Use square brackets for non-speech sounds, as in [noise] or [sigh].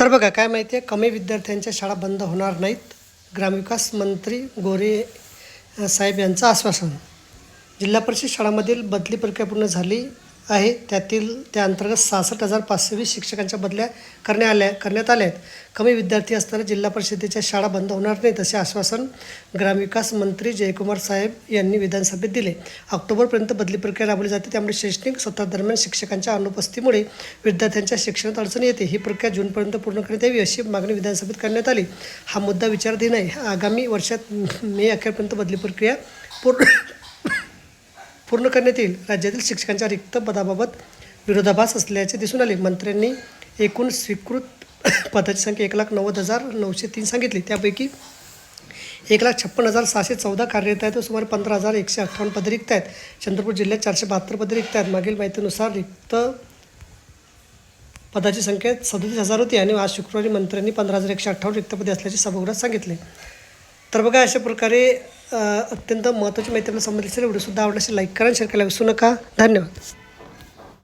तर बघा काय माहिती आहे? कमी विद्यार्थ्यांच्या शाळा बंद होणार नाहीत. ग्रामविकास मंत्री गोरे साहेब यांचं आश्वासन. जिल्हा परिषद शाळांमधील बदली प्रक्रिया पूर्ण झाली. आहे. त्यातील त्या अंतर्गत सहासष्ट हजार पाचशे वीस शिक्षकांच्या बदल्या करण्यात आल्या करण्यात आल्या आहेत. कमी विद्यार्थी असताना जिल्हा परिषदेच्या शाळा बंद होणार नाहीत असे आश्वासन ग्रामविकास मंत्री जयकुमार साहेब यांनी विधानसभेत दिले. ऑक्टोबरपर्यंत बदली प्रक्रिया राबवली जाते. त्यामुळे शैक्षणिक सत्रादरम्यान शिक्षकांच्या अनुपस्थितीमुळे विद्यार्थ्यांच्या शिक्षणात अडचण येते. ही प्रक्रिया जूनपर्यंत पूर्ण करण्यात यावी अशी मागणी विधानसभेत करण्यात आली. हा मुद्दा विचाराधीन आहे. आगामी वर्षात मे अखेरपर्यंत बदली प्रक्रिया पूर्ण पूर्ण करण्यात येईल. राज्यातील शिक्षकांच्या रिक्त पदाबाबत विरोधाभास असल्याचे दिसून आले. मंत्र्यांनी एकूण स्वीकृत [coughs] पदाची संख्या एक लाख नव्वद हजार नऊशे तीन सांगितली. त्यापैकी एक लाख छप्पन हजार सहाशे चौदा कार्यरत आहेत. व सुमारे पंधरा हजार एकशे अठ्ठावन्न पदे रिक्त आहेत. चंद्रपूर जिल्ह्यात चारशे बहात्तर पदे रिक्त आहेत. मागील माहितीनुसार रिक्त पदाची संख्या सदतीस हजार होती आणि आज शुक्रवारी मंत्र्यांनी पंधरा हजार एकशे अठ्ठावन्न रिक्त पदे असल्याचे सभागृहात सांगितले. तर बघा अशा प्रकारे अत्यंत महत्त्वाची माहिती आपल्याला समजली असेल. व्हिडिओसुद्धा आवडला असेल लाईक करा शेअर करायला विसरू नका. धन्यवाद.